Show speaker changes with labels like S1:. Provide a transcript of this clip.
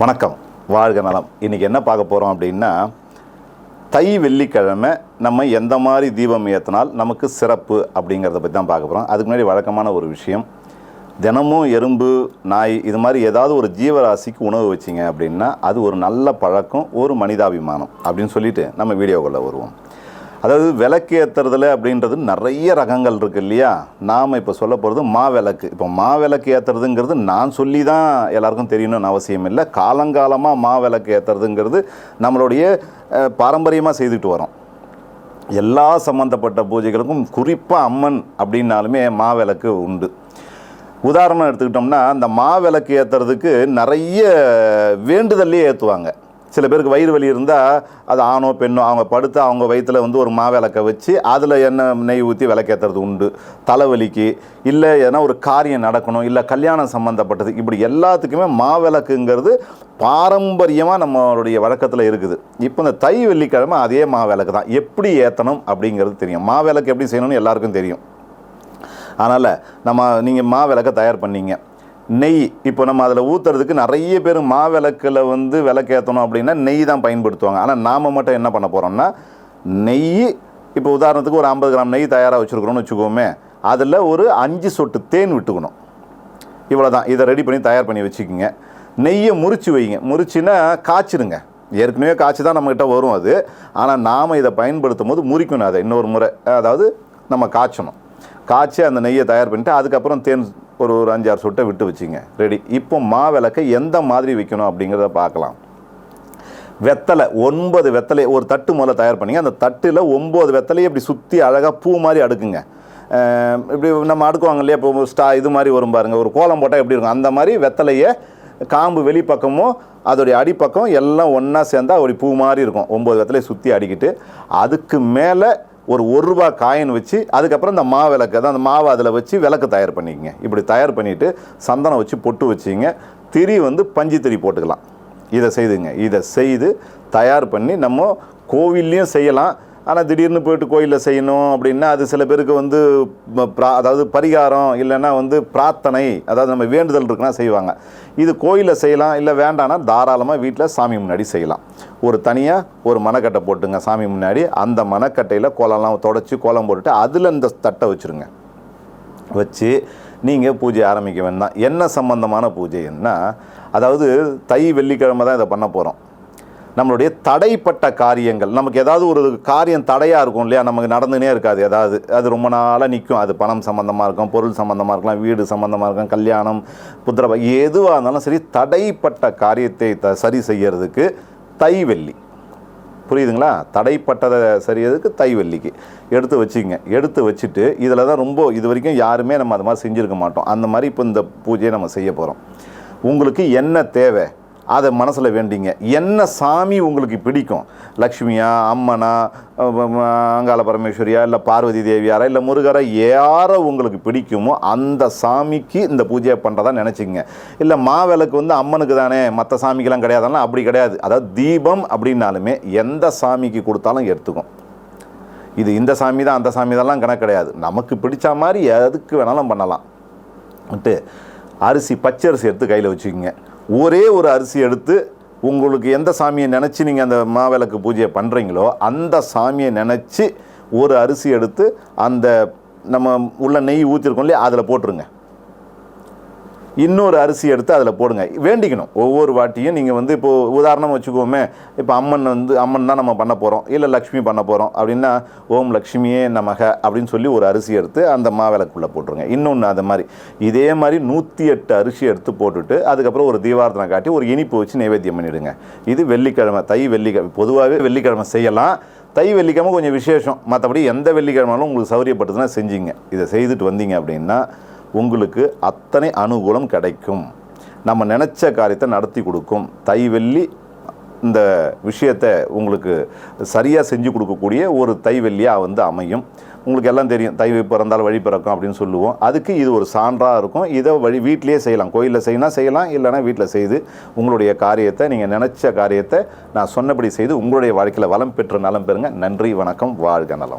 S1: வணக்கம். வாழ்க நலம். இன்றைக்கி என்ன பார்க்க போகிறோம் அப்படின்னா தை வெள்ளிக்கிழமை நம்ம எந்த மாதிரி தீபம் ஏற்றினால் நமக்கு சிறப்பு அப்படிங்கிறத பற்றி தான் பார்க்க போகிறோம் அதுக்கு முன்னாடி வழக்கமான ஒரு விஷயம். தினமும் எறும்பு நாய் இது மாதிரி ஏதாவது ஒரு ஜீவராசிக்கு உணவு வச்சிங்க அப்படின்னா அது ஒரு நல்ல பழக்கம் ஒரு மனிதாபிமானம் அப்படின்னு சொல்லிட்டு நம்ம வீடியோக்குள்ளே வருவோம். அதாவது விளக்கு ஏற்றுறதுல அப்படின்றது நிறைய ரகங்கள் இருக்குது இல்லையா? நாம் இப்போ சொல்ல போகிறது மா விளக்கு. இப்போ மா விளக்கு ஏற்றுறதுங்கிறது நான் சொல்லி தான் எல்லாருக்கும் தெரியணும்னு அவசியம் இல்லை. காலங்காலமாக மா விளக்கு ஏற்றுறதுங்கிறது நம்மளுடைய பாரம்பரியமாக செய்துட்டு வரோம். எல்லா சம்மந்தப்பட்ட பூஜைகளுக்கும் குறிப்பாக அம்மன் அப்படின்னாலுமே மாவிளக்கு உண்டு. உதாரணம் எடுத்துக்கிட்டோம்னா அந்த மா விளக்கு ஏற்றுறதுக்கு நிறைய வேண்டுதல்லே ஏற்றுவாங்க சில பேருக்கு வயிறு வலி இருந்தால் அது ஆணோ பெண்ணோ அவங்க படுத்து அவங்க வயிற்றில் வந்து ஒரு மாவிளக்கை வச்சு அதில் எண்ணெய் நெய் ஊற்றி விளக்கேற்றுறது உண்டு. தலைவலிக்கு இல்லை எதனா ஒரு காரியம் நடக்கணும் இல்லை கல்யாணம் சம்மந்தப்பட்டது இப்படி எல்லாத்துக்குமே மா விளக்குங்கிறது பாரம்பரியமாக நம்மளுடைய வழக்கத்தில் இருக்குது. இப்போ இந்த தை வெள்ளிக்கிழமை அதே மா விளக்கு தான். எப்படி ஏற்றணும் அப்படிங்கிறது தெரியும். மா விளக்கு எப்படி செய்யணும்னு எல்லாருக்கும் தெரியும். அதனால் நம்ம நீங்கள் மா விளக்கை தயார் பண்ணீங்க. நெய் இப்போ நம்ம அதில் ஊற்றுறதுக்கு நிறைய பேர் மாவிளக்கில் வந்து விளக்கேற்றணும் அப்படின்னா நெய் தான் பயன்படுத்துவாங்க. ஆனால் நாம் மட்டும் என்ன பண்ண போகிறோம்னா நெய் இப்போ உதாரணத்துக்கு ஒரு ஐம்பது கிராம் நெய் தயாராக வச்சுருக்குறோம்னு வச்சுக்கோமே அதில் ஒரு அஞ்சு சொட்டு தேன் விட்டுக்கணும். இவ்வளோ தான் இதை ரெடி பண்ணி தயார் பண்ணி வச்சுக்கோங்க. நெய்யை முறிச்சு வைங்க. முறிச்சுன்னா காய்ச்சிடுங்க ஏற்கனவே காய்ச்சி தான் நம்மக்கிட்ட வரும் அது. ஆனால் நாம் இதை பயன்படுத்தும் போது முறிக்கணும் அதை இன்னொரு முறை. அதாவது நம்ம காய்ச்சணும். காய்ச்சி அந்த நெய்யை தயார் பண்ணிட்டு அதுக்கப்புறம் தேன் ஒரு ஒரு அஞ்சாறு சொட்டை விட்டு வச்சிங்க. ரெடி இப்போ மா விளக்கை எந்த மாதிரி வைக்கணும் அப்படிங்கிறத பார்க்கலாம். வெத்தலை ஒன்பது வெத்தலை ஒரு தட்டு முதல்ல தயார் பண்ணிங்க. அந்த தட்டில் ஒம்பது வெத்தலையை இப்படி சுற்றி அழகாக பூ மாதிரி அடுக்குங்க. இப்படி நம்ம அடுக்குவாங்க இல்லையா? இப்போ ஸ்டா இது மாதிரி வரும் பாருங்கள் ஒரு கோலம் போட்டால் எப்படி இருக்கும்? அந்த மாதிரி வெத்தலையை காம்பு வெளிப்பக்கமும் அதோடைய அடிப்பக்கம் எல்லாம் ஒன்றா சேர்ந்தா ஒரு பூ மாதிரி இருக்கும். ஒம்பது வெத்தலையை சுற்றி அடிக்கிட்டு அதுக்கு மேலே ஒரு ஒரு ரூபா காயின் வச்சு அதுக்கப்புறம் இந்த மா விளக்கு தான் அந்த மாவை அதில் வச்சு விளக்கு தயார் பண்ணிக்கங்க. இப்படி தயார் பண்ணிவிட்டு சந்தனம் வச்சு பொட்டு வச்சிங்க. திரி வந்து பஞ்சு திரி போட்டுக்கலாம். இதை செய்துங்க. இதை செய்து தயார் பண்ணி நம்ம கோவில்லையும் செய்யலாம். ஆனால் திடீர்னு போயிட்டு கோயிலில் செய்யணும் அப்படின்னா அது சில பேருக்கு வந்து ப்ரா பிரா அதாவது பரிகாரம் இல்லைன்னா வந்து பிரார்த்தனை அதாவது நம்ம வேண்டுதல் இருக்குன்னா செய்வாங்க. இது கோயிலில் செய்யலாம் இல்லை வேண்டாம்னா தாராளமாக வீட்டில் சாமி முன்னாடி செய்யலாம். ஒரு தனியாக ஒரு மணக்கட்டை போட்டுங்க சாமி முன்னாடி அந்த மணக்கட்டையில் கோலம்லாம் தொடச்சி கோலம் போட்டுட்டு அதில் இந்த தட்டை வச்சுருங்க. வச்சு நீங்கள் பூஜை ஆரம்பிக்க வேண்டாம். என்ன சம்பந்தமான பூஜைன்னா அதாவது தை வெள்ளிக்கிழமை தான் இதை பண்ண போகிறோம் நம்மளுடைய தடைப்பட்ட காரியங்கள். நமக்கு ஏதாவது ஒரு காரியம் தடையாக இருக்கும் இல்லையா? நமக்கு நடந்துனே இருக்காது. ஏதாவது அது ரொம்ப நாளாக நிற்கும் அது பணம் சம்மந்தமாக இருக்கும் பொருள் சம்மந்தமாக இருக்கலாம் வீடு சம்மந்தமாக இருக்கும் கல்யாணம் புத்திர எதுவாக இருந்தாலும் சரி தடைப்பட்ட காரியத்தை த சரி செய்யறதுக்கு தைவெள்ளி புரியுதுங்களா? தடைப்பட்டதை சரியதுக்கு தைவெள்ளிக்கு எடுத்து வச்சுங்க எடுத்து வச்சுட்டு இதில் தான் ரொம்ப இது வரைக்கும் யாருமே நம்ம அது மாதிரி செஞ்சுருக்க மாட்டோம். அந்த மாதிரி இப்போ இந்த பூஜையை நம்ம செய்ய போகிறோம் உங்களுக்கு என்ன தேவை? அதை மனசில் வேண்டிங்க. என்ன சாமி உங்களுக்கு பிடிக்கும்? லக்ஷ்மியா அம்மனா அங்காள பரமேஸ்வரியா இல்லை பார்வதி தேவியாரா இல்லை முருகரா யாரை உங்களுக்கு பிடிக்குமோ அந்த சாமிக்கு இந்த பூஜையை பண்ணுறதா நினச்சிங்க இல்லை மாவிளக்கு வந்து அம்மனுக்கு தானே மற்ற சாமிக்கெல்லாம் கிடையாதுலாம் அப்படி கிடையாது. அதாவது தீபம் அப்படின்னாலுமே எந்த சாமிக்கு கொடுத்தாலும் எடுத்துக்கும். இது இந்த சாமி தான் அந்த சாமி தான் கணக்கு கிடையாது. நமக்கு பிடிச்ச மாதிரி எதுக்கு வேணாலும் பண்ணலாம். விட்டு அரிசி பச்சரிசி எடுத்து கையில் வச்சுக்கோங்க. ஒரே ஒரு அரிசி எடுத்து உங்களுக்கு எந்த சாமியை நினச்சி நீங்கள் அந்த மாவிளக்கு பூஜையை பண்ணுறீங்களோ அந்த சாமியை நினச்சி ஒரு அரிசி எடுத்து அந்த நம்ம உள்ள நெய் ஊற்றிருக்கோம் இல்லையா அதில் போட்டுருங்க. இன்னொரு அரிசி எடுத்து அதில் போடுங்க. வேண்டிக்கணும். ஒவ்வொரு வாட்டியும் நீங்கள் வந்து இப்போது உதாரணம் வச்சுக்கோமே இப்போ அம்மன் வந்து அம்மன் தான் நம்ம பண்ண போகிறோம் இல்லை லக்ஷ்மி பண்ண போகிறோம் அப்படின்னா ஓம் லக்ஷ்மியே நமக அப்படின்னு சொல்லி ஒரு அரிசி எடுத்து அந்த மாவிளக்குள்ளே போட்டுருங்க. இன்னொன்று அது மாதிரி. இதே மாதிரி நூற்றி எட்டு அரிசி எடுத்து போட்டுட்டு அதுக்கப்புறம் ஒரு தீபாரத்தனை காட்டி ஒரு இனிப்பு வச்சு நைவேத்தியம் பண்ணிவிடுங்க இது வெள்ளிக்கிழமை தை வெள்ளிக்கிழமை பொதுவாகவே வெள்ளிக்கிழமை செய்யலாம். தை வெள்ளிக்கிழமை கொஞ்சம் விசேஷம். மற்றபடி எந்த வெள்ளிக்கிழமைனாலும் உங்களுக்கு சௌரியப்பட்டதுன்னா செஞ்சீங்க. இதை செய்துட்டு வந்தீங்க அப்படின்னா உங்களுக்கு அத்தனை அனுகூலம் கிடைக்கும். நம்ம நினச்ச காரியத்தை நடத்தி கொடுக்கும். தை வெள்ளி இந்த விஷயத்தை உங்களுக்கு சரியாக செஞ்சு கொடுக்கக்கூடிய ஒரு தைவெல்லியாக வந்து அமையும். உங்களுக்கு எல்லாம் தெரியும் தை பிறந்தால் வழி பிறக்கும் அப்படின்னு சொல்லுவோம். அதுக்கு இது ஒரு சான்றாக இருக்கும். இதை வழி வீட்டிலே செய்யலாம். கோயிலில் செய்யணும் செய்யலாம் இல்லைன்னா வீட்டில் செய்து உங்களுடைய காரியத்தை நீங்கள் நினச்ச காரியத்தை நான் சொன்னபடி செய்து உங்களுடைய வாழ்க்கையில் வளம் பெற்று நலம் பெறுங்க. நன்றி வணக்கம் வாழ்க நலம்.